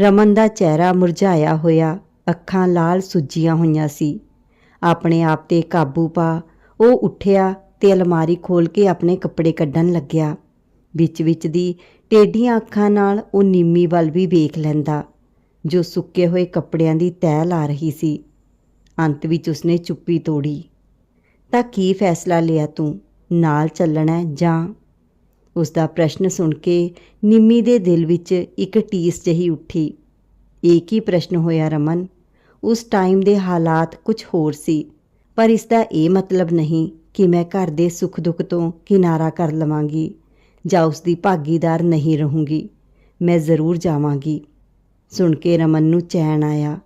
ਰਮਨ ਦਾ ਚਿਹਰਾ ਮੁਰਝਾਇਆ ਹੋਇਆ, ਅੱਖਾਂ ਲਾਲ ਸੁੱਜੀਆਂ ਹੋਈਆਂ ਸੀ। ਆਪਣੇ ਆਪ ਤੇ ਕਾਬੂ ਪਾ ਉਹ ਉੱਠਿਆ ਤੇ ਅਲਮਾਰੀ ਖੋਲ ਕੇ ਆਪਣੇ ਕੱਪੜੇ ਕੱਢਣ ਲੱਗਿਆ। ਵਿੱਚ ਵਿੱਚ ਦੀ ਟੇਢੀਆਂ ਅੱਖਾਂ ਨਾਲ ਉਹ ਨਿੰਮੀ ਵੱਲ ਵੀ ਵੇਖ ਲੈਂਦਾ, ਜੋ ਸੁੱਕੇ ਹੋਏ ਕੱਪੜਿਆਂ ਦੀ ਤਹਿ ਲਾ ਰਹੀ ਸੀ। ਅੰਤ ਵਿੱਚ ਉਸਨੇ ਚੁੱਪੀ ਤੋੜੀ। ਤਾਂ ਕੀ ਫੈਸਲਾ ਲਿਆ ਤੂੰ? ਨਾਲ ਚੱਲਣਾ ਜਾਂ ਉਸ ਦਾ ਪ੍ਰਸ਼ਨ ਸੁਣ ਕੇ ਨਿੰਮੀ ਦੇ ਦਿਲ ਵਿੱਚ ਇੱਕ ਟੀਸ ਜਹੀ ਉੱਠੀ। ਇਹ ਕੀ ਪ੍ਰਸ਼ਨ ਹੋਇਆ ਰਮਨ? ਉਸ ਟਾਈਮ ਦੇ ਹਾਲਾਤ ਕੁਝ ਹੋਰ ਸੀ, ਪਰ ਇਸ ਦਾ ਇਹ ਮਤਲਬ ਨਹੀਂ ਕਿ ਮੈਂ ਘਰ ਦੇ ਸੁੱਖ ਦੁੱਖ ਤੋਂ ਕਿਨਾਰਾ ਕਰ ਲਵਾਂਗੀ ਜਾਂ ਉਸ ਦੀ ਭਾਗੀਦਾਰ ਨਹੀਂ ਰਹੂੰਗੀ। ਮੈਂ ਜ਼ਰੂਰ ਜਾਵਾਂਗੀ। ਸੁਣ ਕੇ ਰਮਨ ਨੂੰ ਚੈਨ ਆਇਆ।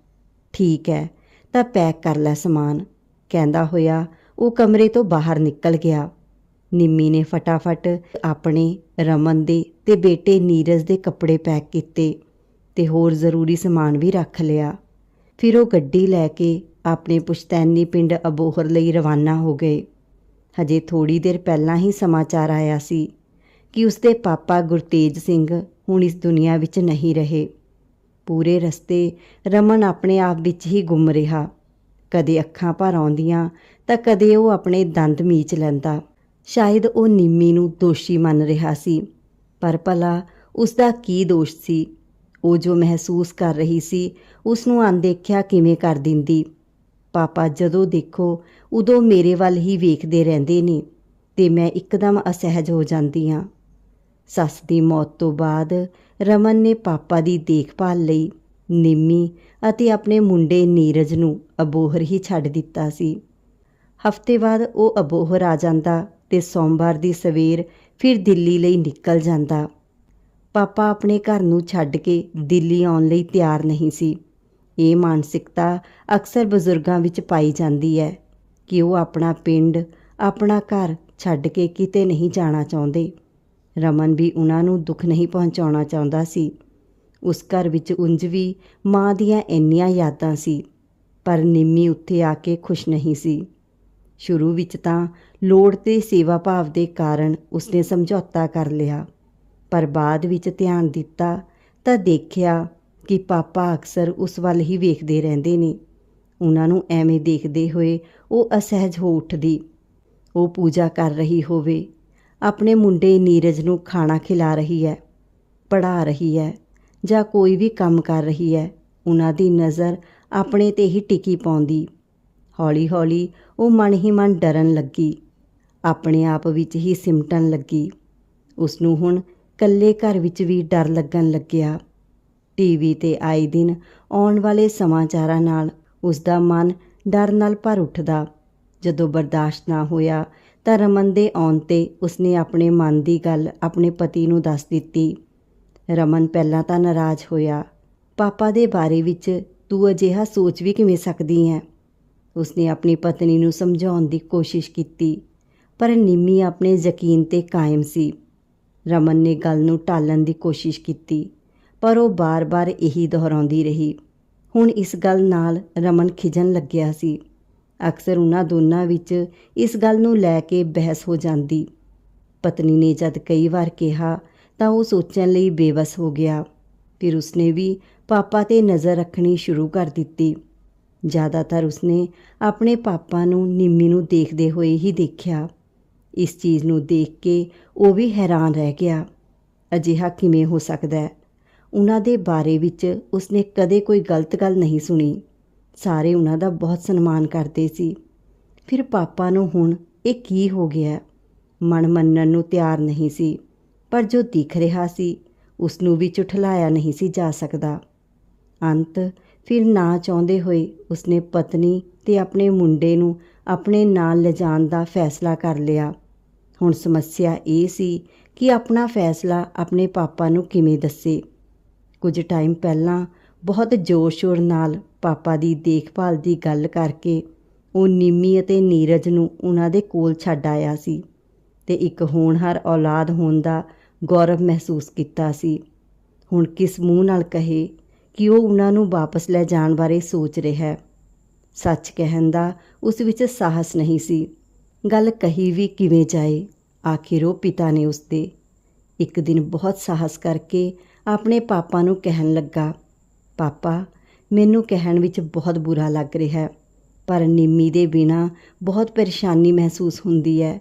ਠੀਕ ਹੈ, ਤਾਂ ਪੈਕ ਕਰ ਲੈ ਸਮਾਨ। ਕਹਿੰਦਾ ਹੋਇਆ, ਉਹ ਕਮਰੇ ਤੋਂ ਬਾਹਰ ਨਿਕਲ ਗਿਆ। ਨਿੰਮੀ ਨੇ ਫਟਾਫਟ ਆਪਣੇ ਰਮਨ ਦੇ ਤੇ ਬੇਟੇ ਨੀਰਜ ਦੇ ਕੱਪੜੇ ਪੈਕ ਕੀਤੇ ਤੇ ਹੋਰ ਜ਼ਰੂਰੀ ਸਮਾਨ ਵੀ ਰੱਖ ਲਿਆ। ਫਿਰ ਉਹ ਗੱਡੀ ਲੈ ਕੇ ਆਪਣੇ ਪੁਸ਼ਤੈਨੀ ਪਿੰਡ ਅਬੋਹਰ ਲਈ ਰਵਾਨਾ ਹੋ ਗਏ। ਹਜੇ ਥੋੜੀ ਦੇਰ ਪਹਿਲਾਂ ਹੀ ਸਮਾਚਾਰ ਆਇਆ ਸੀ ਕਿ ਉਸਦੇ ਪਾਪਾ ਗੁਰਤੇਜ ਸਿੰਘ ਹੁਣ ਇਸ ਦੁਨੀਆ ਵਿੱਚ ਨਹੀਂ ਰਹੇ। ਪੂਰੇ ਰਸਤੇ ਰਮਨ ਆਪਣੇ ਆਪ ਵਿੱਚ ਹੀ ਗੁੰਮ ਰਿਹਾ। ਕਦੇ ਅੱਖਾਂ ਭਰ ਆਉਂਦੀਆਂ ਤਾਂ ਕਦੇ ਉਹ ਆਪਣੇ ਦੰਦ ਮੀਚ ਲੈਂਦਾ। ਸ਼ਾਇਦ ਉਹ ਨਿੰਮੀ ਨੂੰ ਦੋਸ਼ੀ ਮੰਨ ਰਿਹਾ ਸੀ, ਪਰ ਭਲਾ ਉਸ ਦਾ ਕੀ ਦੋਸ਼ ਸੀ? ਉਹ ਜੋ ਮਹਿਸੂਸ ਕਰ ਰਹੀ ਸੀ ਉਸ ਨੂੰ ਅਣਦੇਖਿਆ ਕਿਵੇਂ ਕਰ ਦਿੰਦੀ? ਪਾਪਾ, ਜਦੋਂ ਦੇਖੋ, ਉਦੋਂ ਮੇਰੇ ਵੱਲ ਹੀ ਵੇਖਦੇ ਰਹਿੰਦੇ ਨੇ ਤੇ ਮੈਂ ਇੱਕਦਮ ਅਸਹਿਜ ਹੋ ਜਾਂਦੀ ਹਾਂ। ਸੱਸ ਦੀ ਮੌਤ ਤੋਂ ਬਾਅਦ ਰਮਨ ਨੇ ਪਾਪਾ ਦੀ ਦੇਖਭਾਲ ਲਈ ਨਿੰਮੀ ਅਤੇ ਆਪਣੇ ਮੁੰਡੇ ਨੀਰਜ ਨੂੰ ਅਬੋਹਰ ਹੀ ਛੱਡ ਦਿੱਤਾ ਸੀ। ਹਫ਼ਤੇ ਬਾਅਦ ਉਹ ਅਬੋਹਰ ਆ ਜਾਂਦਾ ਤੇ ਸੋਮਵਾਰ ਦੀ ਸਵੇਰ ਫਿਰ ਦਿੱਲੀ ਲਈ ਨਿਕਲ ਜਾਂਦਾ। ਪਾਪਾ ਆਪਣੇ ਘਰ ਨੂੰ ਛੱਡ ਕੇ ਦਿੱਲੀ ਆਉਣ ਲਈ ਤਿਆਰ ਨਹੀਂ ਸੀ। ਇਹ ਮਾਨਸਿਕਤਾ ਅਕਸਰ ਬਜ਼ੁਰਗਾਂ ਵਿੱਚ ਪਾਈ ਜਾਂਦੀ ਹੈ ਕਿ ਉਹ ਆਪਣਾ ਪਿੰਡ, ਆਪਣਾ ਘਰ ਛੱਡ ਕੇ ਕਿਤੇ ਨਹੀਂ ਜਾਣਾ ਚਾਹੁੰਦੇ। ਰਮਨ ਵੀ ਉਹਨਾਂ ਨੂੰ ਦੁੱਖ ਨਹੀਂ ਪਹੁੰਚਾਉਣਾ ਚਾਹੁੰਦਾ ਸੀ। ਉਸ ਘਰ ਵਿੱਚ ਉਂਝ ਵੀ ਮਾਂ ਦੀਆਂ ਇੰਨੀਆਂ ਯਾਦਾਂ ਸੀ, ਪਰ ਨਿੰਮੀ ਉੱਥੇ ਆ ਕੇ ਖੁਸ਼ ਨਹੀਂ ਸੀ। ਸ਼ੁਰੂ ਵਿੱਚ ਤਾਂ ਲੋੜ ਤੇ ਸੇਵਾ ਭਾਵ ਦੇ ਕਾਰਨ ਉਸਨੇ ਸਮਝੌਤਾ ਕਰ ਲਿਆ। ਪਰ ਬਾਅਦ ਵਿੱਚ ਧਿਆਨ ਦਿੱਤਾ ਤਾਂ ਦੇਖਿਆ ਕਿ ਪਾਪਾ ਅਕਸਰ ਉਸ ਵੱਲ ਹੀ ਵੇਖਦੇ ਰਹਿੰਦੇ ਨੇ। ਉਹਨਾਂ ਨੂੰ ਐਵੇਂ ਦੇਖਦੇ ਹੋਏ ਉਹ ਅਸਹਿਜ ਹੋ ਉੱਠਦੀ। ਉਹ ਪੂਜਾ ਕਰ ਰਹੀ ਹੋਵੇ। ਆਪਣੇ ਮੁੰਡੇ ਨੀਰਜ ਨੂੰ ਖਾਣਾ ਖਿਲਾ ਰਹੀ ਹੈ ਪੜਾ ਰਹੀ ਹੈ ਜਾਂ ਕੋਈ ਵੀ ਕੰਮ ਕਰ ਰਹੀ ਹੈ, ਉਹਨਾਂ ਦੀ ਨਜ਼ਰ ਆਪਣੇ ਤੇ ਹੀ ਟਿਕੀ ਪਾਉਂਦੀ। ਹੌਲੀ-ਹੌਲੀ ਉਹ ਮਨ ਹੀ ਮਨ ਡਰਨ ਲੱਗੀ। ਆਪਣੇ ਆਪ ਵਿੱਚ ਹੀ ਸਿਮਟਣ ਲੱਗੀ। ਉਸ ਨੂੰ ਹੁਣ ਕੱਲੇ ਘਰ ਵਿੱਚ ਵੀ ਡਰ ਲੱਗਣ ਲੱਗਿਆ। ਟੀਵੀ ਤੇ ਆਏ ਦਿਨ ਆਉਣ ਵਾਲੇ ਸਮਾਚਾਰਾਂ ਨਾਲ ਉਸ ਦਾ ਮਨ ਡਰ ਨਾਲ ਭਰ ਉੱਠਦਾ। ਜਦੋਂ ਬਰਦਾਸ਼ਤ ਨਾ ਹੋਇਆ ਤਾਂ ਰਮਨ ਦੇ ਆਉਣ ਤੇ ਉਸਨੇ ਆਪਣੇ ਮਨ ਦੀ ਗੱਲ ਆਪਣੇ ਪਤੀ ਨੂੰ ਦੱਸ ਦਿੱਤੀ। ਰਮਨ ਪਹਿਲਾਂ ਤਾਂ ਨਾਰਾਜ਼ ਹੋਇਆ, ਪਾਪਾ ਦੇ ਬਾਰੇ ਵਿੱਚ ਤੂੰ ਅਜਿਹਾ ਸੋਚ ਵੀ ਕਿਵੇਂ ਸਕਦੀ ਹੈ? ਉਸਨੇ ਆਪਣੀ ਪਤਨੀ ਨੂੰ ਸਮਝਾਉਣ ਦੀ ਕੋਸ਼ਿਸ਼ ਕੀਤੀ, ਪਰ ਨਿੰਮੀ ਆਪਣੇ ਯਕੀਨ ਤੇ ਕਾਇਮ ਸੀ। ਰਮਨ ਨੇ ਗੱਲ ਨੂੰ ਟਾਲਣ ਦੀ ਕੋਸ਼ਿਸ਼ ਕੀਤੀ, ਪਰ ਉਹ ਬਾਰ-ਬਾਰ ਇਹੀ ਦੁਹਰਾਉਂਦੀ ਰਹੀ। ਹੁਣ ਇਸ ਗੱਲ ਨਾਲ ਰਮਨ ਖਿਜਣ ਲੱਗਿਆ ਸੀ। ਅਕਸਰ ਉਹਨਾਂ ਦੋਨਾਂ ਵਿੱਚ ਇਸ ਗੱਲ ਨੂੰ ਲੈ ਕੇ ਬਹਿਸ ਹੋ ਜਾਂਦੀ। ਪਤਨੀ ਨੇ ਜਦ ਕਈ ਵਾਰ ਕਿਹਾ, ਤਾਂ ਉਹ ਸੋਚਣ ਲਈ ਬੇਵਸ ਹੋ ਗਿਆ। ਫਿਰ ਉਸਨੇ ਵੀ ਪਾਪਾ ਤੇ ਨਜ਼ਰ ਰੱਖਣੀ ਸ਼ੁਰੂ ਕਰ ਦਿੱਤੀ। ਜ਼ਿਆਦਾਤਰ ਉਸਨੇ ਆਪਣੇ ਪਾਪਾ ਨੂੰ, ਨਿੰਮੀ ਨੂੰ ਦੇਖਦੇ ਹੋਏ ਹੀ ਦੇਖਿਆ। ਇਸ ਚੀਜ਼ ਨੂੰ ਦੇਖ ਕੇ ਉਹ ਵੀ ਹੈਰਾਨ ਰਹਿ ਗਿਆ। ਅਜਿਹਾ ਕਿਵੇਂ ਹੋ ਸਕਦਾ ਹੈ? ਉਹਨਾਂ ਦੇ ਬਾਰੇ ਵਿੱਚ ਉਸਨੇ ਕਦੇ ਕੋਈ ਗਲਤ ਗੱਲ ਨਹੀਂ ਸੁਣੀ। ਸਾਰੇ ਉਹਨਾਂ ਦਾ ਬਹੁਤ ਸਨਮਾਨ ਕਰਦੇ ਸੀ। ਫਿਰ ਪਾਪਾ ਨੂੰ ਹੁਣ ਇਹ ਕੀ ਹੋ ਗਿਆ? ਮਨ ਮੰਨਣ ਨੂੰ ਤਿਆਰ ਨਹੀਂ ਸੀ। ਪਰ ਜੋ ਦਿਖ ਰਿਹਾ ਸੀ ਉਸ ਨੂੰ ਵੀ ਝੁਠਲਾਇਆ ਨਹੀਂ ਸੀ ਜਾ ਸਕਦਾ। ਅੰਤ ਫਿਰ ਨਾ ਚਾਹੁੰਦੇ ਹੋਏ ਉਸਨੇ ਪਤਨੀ ਤੇ ਆਪਣੇ ਮੁੰਡੇ ਨੂੰ ਆਪਣੇ ਨਾਲ ਲਿਜਾਣ ਦਾ ਫੈਸਲਾ ਕਰ ਲਿਆ। ਹੁਣ ਸਮੱਸਿਆ ਇਹ ਸੀ ਕਿ ਆਪਣਾ ਫੈਸਲਾ ਆਪਣੇ ਪਾਪਾ ਨੂੰ ਕਿਵੇਂ ਦੱਸੇ। ਕੁਝ ਟਾਈਮ ਪਹਿਲਾਂ ਬਹੁਤ ਜ਼ੋਰ-ਸ਼ੋਰ ਨਾਲ ਪਾਪਾ ਦੀ ਦੇਖਭਾਲ ਦੀ ਗੱਲ ਕਰਕੇ ਉਹ ਨਿੰਮੀ ਅਤੇ ਨੀਰਜ ਨੂੰ ਉਹਨਾਂ ਦੇ ਕੋਲ ਛੱਡ ਆਇਆ ਸੀ ਤੇ ਇੱਕ ਹੋਣਹਾਰ ਔਲਾਦ ਹੋਣ ਦਾ ਗੌਰਵ ਮਹਿਸੂਸ ਕੀਤਾ ਸੀ। ਹੁਣ ਕਿਸ ਮੂੰਹ ਨਾਲ ਕਹੇ ਕਿ ਉਹ ਉਹਨਾਂ ਨੂੰ ਵਾਪਸ ਲੈ ਜਾਣ ਬਾਰੇ ਸੋਚ ਰਿਹਾ ਹੈ। ਸੱਚ ਕਹਿਣ ਦਾ ਉਸ ਵਿੱਚ ਸਾਹਸ ਨਹੀਂ ਸੀ। ਗੱਲ ਕਹੀ ਵੀ ਕਿਵੇਂ ਜਾਏ। ਆਖਿਰ ਉਹ ਪਿਤਾ ਨੇ ਉਸਦੇ ਇੱਕ ਦਿਨ ਬਹੁਤ ਸਾਹਸ ਕਰਕੇ ਆਪਣੇ ਪਾਪਾ ਨੂੰ ਕਹਿਣ ਲੱਗਾ, ਪਾਪਾ, ਮੈਨੂੰ ਕਹਿਣ ਵਿੱਚ ਬਹੁਤ ਬੁਰਾ ਲੱਗ ਰਿਹਾ ਹੈ, ਪਰ ਨਿੰਮੀ ਦੇ ਬਿਨਾ ਬਹੁਤ ਪਰੇਸ਼ਾਨੀ ਮਹਿਸੂਸ ਹੁੰਦੀ ਹੈ।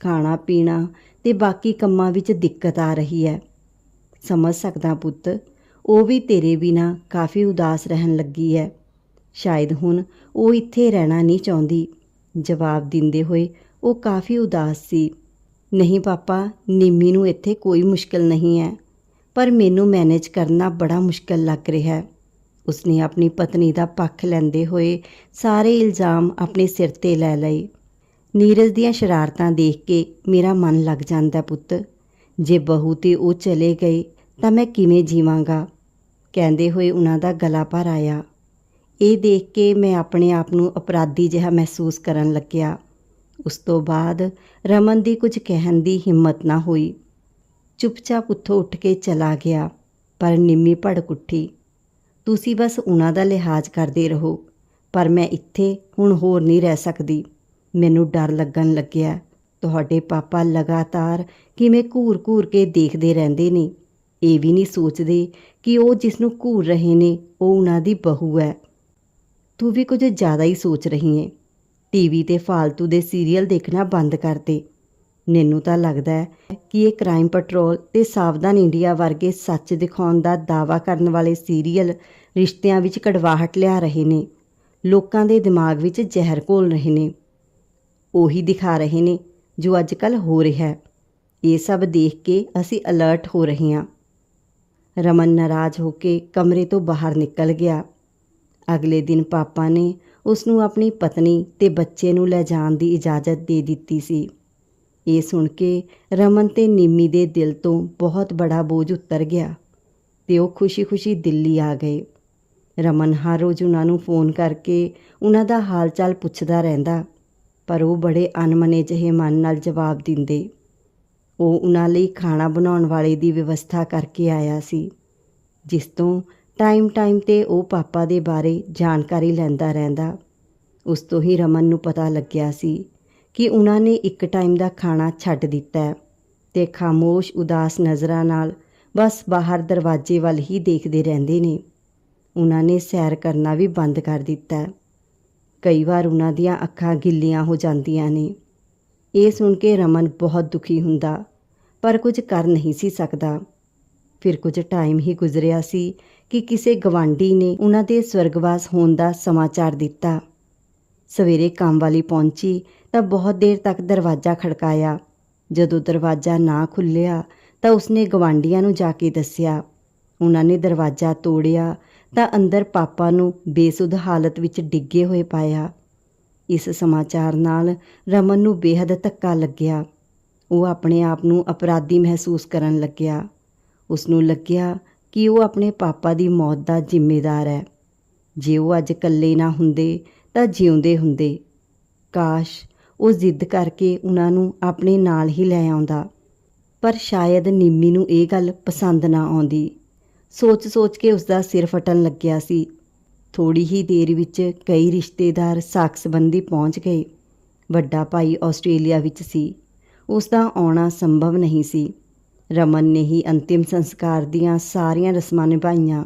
ਖਾਣਾ, ਪੀਣਾ ਤੇ ਬਾਕੀ ਕੰਮਾਂ ਵਿੱਚ ਦਿੱਕਤ ਆ ਰਹੀ ਹੈ। ਸਮਝ ਸਕਦਾ ਪੁੱਤ ਉਹ ਵੀ ਤੇਰੇ ਬਿਨਾ ਕਾਫੀ ਉਦਾਸ ਰਹਿਣ ਲੱਗੀ ਹੈ। ਸ਼ਾਇਦ ਹੁਣ ਉਹ ਇੱਥੇ ਰਹਿਣਾ ਨਹੀਂ ਚਾਹੁੰਦੀ। ਜਵਾਬ ਦਿੰਦੇ ਹੋਏ ਉਹ ਕਾਫੀ ਉਦਾਸ ਸੀ। ਨਹੀਂ ਪਾਪਾ, ਨਿੰਮੀ ਨੂੰ ਇੱਥੇ ਕੋਈ ਮੁਸ਼ਕਲ ਨਹੀਂ ਹੈ, ਪਰ ਮੈਨੂੰ ਮੈਨੇਜ ਕਰਨਾ ਬੜਾ ਮੁਸ਼ਕਲ ਲੱਗ ਰਿਹਾ ਹੈ। ਉਸਨੇ ਆਪਣੀ ਪਤਨੀ ਦਾ ਪੱਖ ਲੈਂਦੇ ਹੋਏ ਸਾਰੇ ਇਲਜ਼ਾਮ ਆਪਣੇ ਸਿਰ ਤੇ ਲੈ ਲਏ। ਨੀਰਜ ਦੀਆਂ ਸ਼ਰਾਰਤਾਂ ਦੇਖ ਕੇ ਮੇਰਾ ਮਨ ਲੱਗ ਜਾਂਦਾ ਪੁੱਤ। ਜੇ ਬਹੂ ਤੇ ਉਹ ਚਲੇ ਗਏ ਤਾਂ ਮੈਂ ਕਿਵੇਂ ਜੀਵਾਂਗਾ? ਕਹਿੰਦੇ ਹੋਏ ਉਹਨਾਂ ਦਾ ਗਲਾ ਭਰ ਆਇਆ। ਇਹ ਦੇਖ ਕੇ ਮੈਂ ਆਪਣੇ ਆਪ ਨੂੰ ਅਪਰਾਧੀ ਜਿਹਾ ਮਹਿਸੂਸ ਕਰਨ ਲੱਗਿਆ। ਉਸ ਤੋਂ ਬਾਅਦ ਰਮਨ ਦੀ ਕੁਝ ਕਹਿਣ ਦੀ ਹਿੰਮਤ ਨਾ ਹੋਈ। ਚੁੱਪਚਾਪ ਉੱਥੋਂ ਉੱਠ ਕੇ ਚਲਾ ਗਿਆ, ਪਰ ਨਿੰਮੀ ਭੜਕ ਉੱਠੀ। ਤੁਸੀਂ ਬਸ ਉਹਨਾਂ ਦਾ ਲਿਹਾਜ਼ ਕਰਦੇ ਰਹੋ, ਪਰ ਮੈਂ ਇੱਥੇ ਹੁਣ ਹੋਰ ਨਹੀਂ ਰਹਿ ਸਕਦੀ। ਮੈਨੂੰ ਡਰ ਲੱਗਣ ਲੱਗਿਆ। ਤੁਹਾਡੇ ਪਾਪਾ ਲਗਾਤਾਰ ਕਿਵੇਂ ਘੂਰ-ਘੂਰ ਕੇ ਦੇਖਦੇ ਰਹਿੰਦੇ ਨੇ। ਇਹ ਵੀ ਨਹੀਂ ਸੋਚਦੇ ਕਿ ਉਹ ਜਿਸ ਨੂੰ ਘੂਰ ਰਹੇ ਨੇ, ਉਹ ਉਹਨਾਂ ਦੀ ਬਹੂ ਹੈ। ਤੂੰ ਵੀ ਕੁਝ ਜ਼ਿਆਦਾ ਹੀ ਸੋਚ ਰਹੀ ਹੈ ਟੀਵੀ ਤੇ ਫਾਲਤੂ ਦੇ ਸੀਰੀਅਲ ਦੇਖਣਾ ਬੰਦ ਕਰ ਦੇ। ਮੈਨੂੰ ਤਾਂ ਲੱਗਦਾ ਹੈ ਕਿ ਇਹ ਕ੍ਰਾਈਮ ਪੈਟਰੋਲ ਤੇ ਸਾਵਧਾਨ ਇੰਡੀਆ ਵਰਗੇ ਸੱਚ ਦਿਖਾਉਣ ਦਾ ਦਾਅਵਾ ਕਰਨ ਵਾਲੇ ਸੀਰੀਅਲ ਰਿਸ਼ਤਿਆਂ ਵਿੱਚ ਕੜਵਾਹਟ ਲਿਆ ਰਹੇ ਨੇ। ਲੋਕਾਂ ਦੇ ਦਿਮਾਗ ਵਿੱਚ ਜ਼ਹਿਰ ਘੋਲ ਰਹੇ ਨੇ। ਉਹੀ ਦਿਖਾ ਰਹੇ ਨੇ ਜੋ ਅੱਜ ਕੱਲ ਹੋ ਰਿਹਾ ਹੈ। ਇਹ ਸਭ ਦੇਖ ਕੇ ਅਸੀਂ ਅਲਰਟ ਹੋ ਰਹੇ ਹਾਂ ਰਮਨ ਨਾਰਾਜ਼ ਹੋ ਕੇ ਕਮਰੇ ਤੋਂ ਬਾਹਰ ਨਿਕਲ ਗਿਆ। ਅਗਲੇ ਦਿਨ ਪਾਪਾ ਨੇ ਉਸ ਨੂੰ ਆਪਣੀ ਪਤਨੀ ਤੇ ਬੱਚੇ ਨੂੰ ਲੈ ਜਾਣ ਦੀ ਇਜਾਜ਼ਤ ਦੇ ਦਿੱਤੀ ਸੀ। ਇਹ ਸੁਣ ਕੇ ਰਮਨ ਤੇ ਨਿੰਮੀ ਦੇ ਦਿਲ ਤੋਂ ਬਹੁਤ ਬੜਾ ਬੋਝ ਉਤਰ ਗਿਆ ਤੇ ਉਹ ਖੁਸ਼ੀ-ਖੁਸ਼ੀ ਦਿੱਲੀ ਆ ਗਏ। ਰਮਨ ਹਰ ਰੋਜ਼ ਉਹਨਾਂ ਨੂੰ ਫੋਨ ਕਰਕੇ ਉਹਨਾਂ ਦਾ ਹਾਲ ਚਾਲ ਪੁੱਛਦਾ ਰਹਿੰਦਾ, ਪਰ ਉਹ ਬੜੇ ਅਨਮਨੇ ਜਿਹੇ ਮਨ ਨਾਲ ਜਵਾਬ ਦਿੰਦੇ। ਉਹ ਉਹਨਾਂ ਲਈ ਖਾਣਾ ਬਣਾਉਣ ਵਾਲੇ ਦੀ ਵਿਵਸਥਾ ਕਰਕੇ ਆਇਆ ਸੀ, ਜਿਸ ਤੋਂ ਟਾਈਮ ਟਾਈਮ ਤੇ ਉਹ ਪਾਪਾ ਦੇ ਬਾਰੇ ਜਾਣਕਾਰੀ ਲੈਂਦਾ ਰਹਿੰਦਾ। ਉਸ ਤੋਂ ਹੀ ਰਮਨ ਨੂੰ ਪਤਾ ਲੱਗਿਆ ਸੀ ਕਿ ਉਹਨਾਂ ਨੇ ਇੱਕ ਟਾਈਮ ਦਾ ਖਾਣਾ ਛੱਡ ਦਿੱਤਾ ਹੈ ਤੇ ਖਾਮੋਸ਼ ਉਦਾਸ ਨਜ਼ਰਾਂ ਨਾਲ ਬਸ ਬਾਹਰ ਦਰਵਾਜ਼ੇ ਵੱਲ ਹੀ ਦੇਖਦੇ ਰਹਿੰਦੇ ਨੇ। ਉਹਨਾਂ ਨੇ ਸੈਰ ਕਰਨਾ ਵੀ ਬੰਦ ਕਰ ਦਿੱਤਾ ਕਈ ਵਾਰ ਉਹਨਾਂ ਦੀਆਂ ਅੱਖਾਂ ਗਿੱਲੀਆਂ ਹੋ ਜਾਂਦੀਆਂ ਨੇ। ਇਹ ਸੁਣ ਕੇ ਰਮਨ ਬਹੁਤ ਦੁਖੀ ਹੁੰਦਾ, ਪਰ ਕੁਝ ਕਰ ਨਹੀਂ ਸੀ ਸਕਦਾ। ਫਿਰ ਕੁਝ ਟਾਈਮ ਹੀ ਗੁਜ਼ਰਿਆ ਸੀ ਕਿ ਕਿਸੇ ਗਵਾਂਢੀ ਨੇ ਉਹਨਾਂ ਦੇ ਸਵਰਗਵਾਸ ਹੋਣ ਦਾ ਸਮਾਚਾਰ ਦਿੱਤਾ। ਸਵੇਰੇ ਕੰਮ ਵਾਲੀ ਪਹੁੰਚੀ ਤਾਂ ਬਹੁਤ ਦੇਰ ਤੱਕ ਦਰਵਾਜ਼ਾ ਖੜਕਾਇਆ। ਜਦੋਂ ਦਰਵਾਜ਼ਾ ਨਾ ਖੁੱਲਿਆ ਤਾਂ ਉਸਨੇ ਗਵਾਂਢੀਆਂ ਨੂੰ ਜਾ ਕੇ ਦੱਸਿਆ। ਉਹਨਾਂ ਨੇ ਦਰਵਾਜ਼ਾ ਤੋੜਿਆ ਤਾਂ ਅੰਦਰ ਪਾਪਾ ਨੂੰ ਬੇਸੁੱਧ ਹਾਲਤ ਵਿੱਚ ਡਿੱਗੇ ਹੋਏ ਪਾਇਆ। ਇਸ ਸਮਾਚਾਰ ਨਾਲ ਰਮਨ ਨੂੰ ਬੇਹੱਦ ਧੱਕਾ ਲੱਗਿਆ। ਉਹ ਆਪਣੇ ਆਪ ਨੂੰ ਅਪਰਾਧੀ ਮਹਿਸੂਸ ਕਰਨ ਲੱਗਿਆ। ਉਸ ਨੂੰ ਲੱਗਿਆ ਕਿ ਉਹ ਆਪਣੇ ਪਾਪਾ ਦੀ ਮੌਤ ਦਾ ਜ਼ਿੰਮੇਦਾਰ ਹੈ। ਜੇ ਉਹ ਅੱਜ ਇਕੱਲੇ ਨਾ ਹੁੰਦੇ, ਤਾਂ ਜਿਉਂਦੇ ਹੁੰਦੇ। ਕਾਸ਼ ਉਹ ਜ਼ਿੱਦ ਕਰਕੇ ਉਹਨਾਂ ਨੂੰ ਆਪਣੇ ਨਾਲ ਹੀ ਲੈ ਆਉਂਦਾ। ਪਰ ਸ਼ਾਇਦ ਨਿੰਮੀ ਨੂੰ ਇਹ ਗੱਲ ਪਸੰਦ ਨਾ ਆਉਂਦੀ। ਸੋਚ-ਸੋਚ ਕੇ ਉਸ ਦਾ ਸਿਰ ਫਟਣ ਲੱਗਿਆ ਸੀ। ਥੋੜੀ ਹੀ ਦੇਰ ਵਿੱਚ ਕਈ ਰਿਸ਼ਤੇਦਾਰ ਸਾਕ ਸੰਬੰਧੀ ਪਹੁੰਚ ਗਏ। ਵੱਡਾ ਭਾਈ ਆਸਟ੍ਰੇਲੀਆ ਵਿੱਚ ਸੀ। ਉਸ ਦਾ ਆਉਣਾ ਸੰਭਵ ਨਹੀਂ ਸੀ। ਰਮਨ ਨੇ ਹੀ ਅੰਤਿਮ ਸੰਸਕਾਰ ਦੀਆਂ ਸਾਰੀਆਂ ਰਸਮਾਂ ਨਿਭਾਈਆਂ।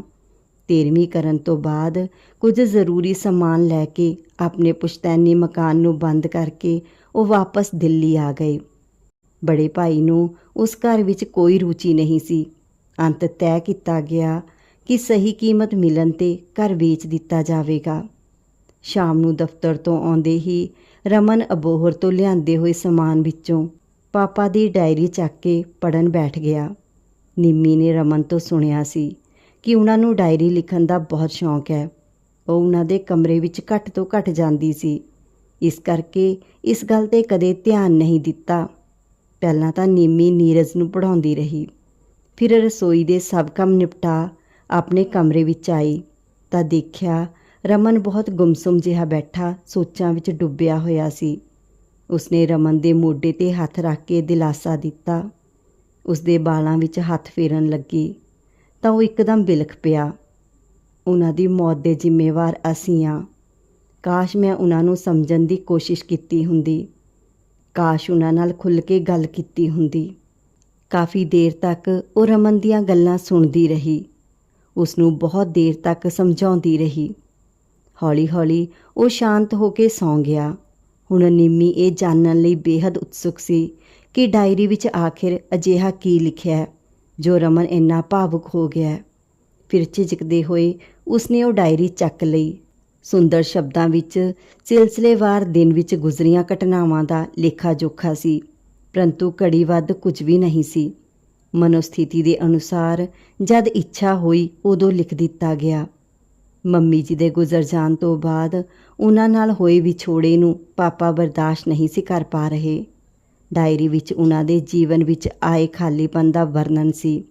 ਤੇਰਵੀਂ ਕਰਨ ਤੋਂ ਬਾਅਦ ਕੁਝ ਜ਼ਰੂਰੀ ਸਮਾਨ ਲੈ ਕੇ ਆਪਣੇ ਪੁਸ਼ਤੈਨੀ ਮਕਾਨ ਨੂੰ ਬੰਦ ਕਰਕੇ ਉਹ ਵਾਪਸ ਦਿੱਲੀ ਆ ਗਏ। ਬੜੇ ਭਾਈ ਨੂੰ ਉਸ ਘਰ ਵਿੱਚ ਕੋਈ ਰੁਚੀ ਨਹੀਂ ਸੀ। ਅੰਤ ਤੈਅ ਕੀਤਾ ਗਿਆ ਕਿ ਸਹੀ ਕੀਮਤ ਮਿਲਣ ਤੇ ਘਰ ਵੇਚ ਦਿੱਤਾ ਜਾਵੇਗਾ। ਸ਼ਾਮ ਨੂੰ ਦਫ਼ਤਰ ਤੋਂ ਆਉਂਦੇ ਹੀ ਰਮਨ ਅਬੋਹਰ ਤੋਂ ਲਿਆਂਦੇ ਹੋਏ ਸਮਾਨ ਵਿੱਚੋਂ ਪਾਪਾ ਦੀ ਡਾਇਰੀ ਚੱਕ ਕੇ ਪੜਨ ਬੈਠ ਗਿਆ। ਨਿੰਮੀ ਨੇ ਰਮਨ ਤੋਂ ਸੁਣਿਆ ਸੀ ਕਿ ਉਹਨਾਂ ਨੂੰ ਡਾਇਰੀ ਲਿਖਣ ਦਾ ਬਹੁਤ ਸ਼ੌਂਕ ਹੈ। ਉਹ ਉਹਨਾਂ ਦੇ ਕਮਰੇ ਵਿੱਚ ਘੱਟ ਤੋਂ ਘੱਟ ਜਾਂਦੀ ਸੀ। ਇਸ ਕਰਕੇ ਇਸ ਗੱਲ ਤੇ ਕਦੇ ਧਿਆਨ ਨਹੀਂ ਦਿੱਤਾ। ਪਹਿਲਾਂ ਤਾਂ ਨਿੰਮੀ ਨੀਰਜ ਨੂੰ ਪੜਾਉਂਦੀ ਰਹੀ। ਫਿਰ ਰਸੋਈ ਦੇ ਸਭ ਕੰਮ ਨਿਪਟਾ ਆਪਣੇ ਕਮਰੇ ਵਿੱਚ ਆਈ ਤਾਂ ਦੇਖਿਆ ਰਮਨ ਬਹੁਤ ਗੁੰਮਸੁਮ ਜਿਹਾ ਬੈਠਾ ਸੋਚਾਂ ਵਿੱਚ ਡੁੱਬਿਆ ਹੋਇਆ ਸੀ। ਉਸਨੇ ਰਮਨ ਦੇ ਮੋਢੇ ਤੇ ਹੱਥ ਰੱਖ ਕੇ ਦਿਲਾਸਾ ਦਿੱਤਾ। ਉਸਦੇ ਬਾਲਾਂ ਵਿੱਚ ਹੱਥ ਫੇਰਨ ਲੱਗੀ ਤਾਂ ਉਹ ਇੱਕਦਮ ਬਿਲਖ ਪਿਆ। ਉਹਨਾਂ ਦੀ ਮੌਤ ਦੇ ਜ਼ਿੰਮੇਵਾਰ ਅਸੀਂ ਆ। ਕਾਸ਼ ਮੈਂ ਉਹਨਾਂ ਨੂੰ ਸਮਝਣ ਦੀ ਕੋਸ਼ਿਸ਼ ਕੀਤੀ ਹੁੰਦੀ। ਕਾਸ਼ ਉਹਨਾਂ ਨਾਲ ਖੁੱਲ੍ਹ ਕੇ ਗੱਲ ਕੀਤੀ ਹੁੰਦੀ। ਕਾਫੀ ਦੇਰ ਤੱਕ ਉਹ ਰਮਨ ਦੀਆਂ ਗੱਲਾਂ ਸੁਣਦੀ ਰਹੀ। ਉਸ ਨੂੰ ਬਹੁਤ ਦੇਰ ਤੱਕ ਸਮਝਾਉਂਦੀ ਰਹੀ। ਹੌਲੀ-ਹੌਲੀ ਉਹ ਸ਼ਾਂਤ ਹੋ ਕੇ ਸੌਂ ਗਿਆ। ਹੁਣ ਨਿੰਮੀ ਇਹ ਜਾਣਨ ਲਈ ਬੇहद ਉਤਸੁਕ ਸੀ ਕਿ ਡਾਇਰੀ ਵਿੱਚ ਆਖਿਰ ਅਜਿਹਾ ਕੀ ਲਿਖਿਆ ਹੈ, ਜੋ ਰਮਨ ਇੰਨਾ ਭਾਵੁਕ ਹੋ ਗਿਆ ਫਿਰ ਝਿਜਕਦੇ ਹੋਏ ਉਸਨੇ ਉਹ ਡਾਇਰੀ ਚੱਕ ਲਈ। ਸੁੰਦਰ ਸ਼ਬਦਾਂ ਵਿੱਚ ਸਿਲਸਿਲੇਵਾਰ ਦਿਨ ਵਿੱਚ ਗੁਜ਼ਰੀਆਂ ਘਟਨਾਵਾਂ ਦਾ ਲੇਖਾ ਜੋਖਾ ਸੀ, ਪਰੰਤੂ ਘੜੀ ਵੱਧ ਕੁਝ ਵੀ ਨਹੀਂ ਸੀ। ਮਨੋਸਥਿਤੀ ਦੇ ਅਨੁਸਾਰ ਜਦ ਇੱਛਾ ਹੋਈ ਉਦੋਂ ਲਿਖ ਦਿੱਤਾ ਗਿਆ। ਮੰਮੀ ਜੀ ਦੇ ਗੁਜ਼ਰ ਜਾਣ ਤੋਂ ਬਾਅਦ ਉਹਨਾਂ ਨਾਲ ਹੋਏ ਵਿਛੋੜੇ ਨੂੰ ਪਾਪਾ ਬਰਦਾਸ਼ਤ ਨਹੀਂ ਸੀ ਕਰ ਪਾ ਰਹੇ। ਡਾਇਰੀ ਵਿੱਚ ਉਹਨਾਂ ਦੇ ਜੀਵਨ ਵਿੱਚ ਆਏ ਖਾਲੀਪਨ ਦਾ ਵਰਣਨ ਸੀ।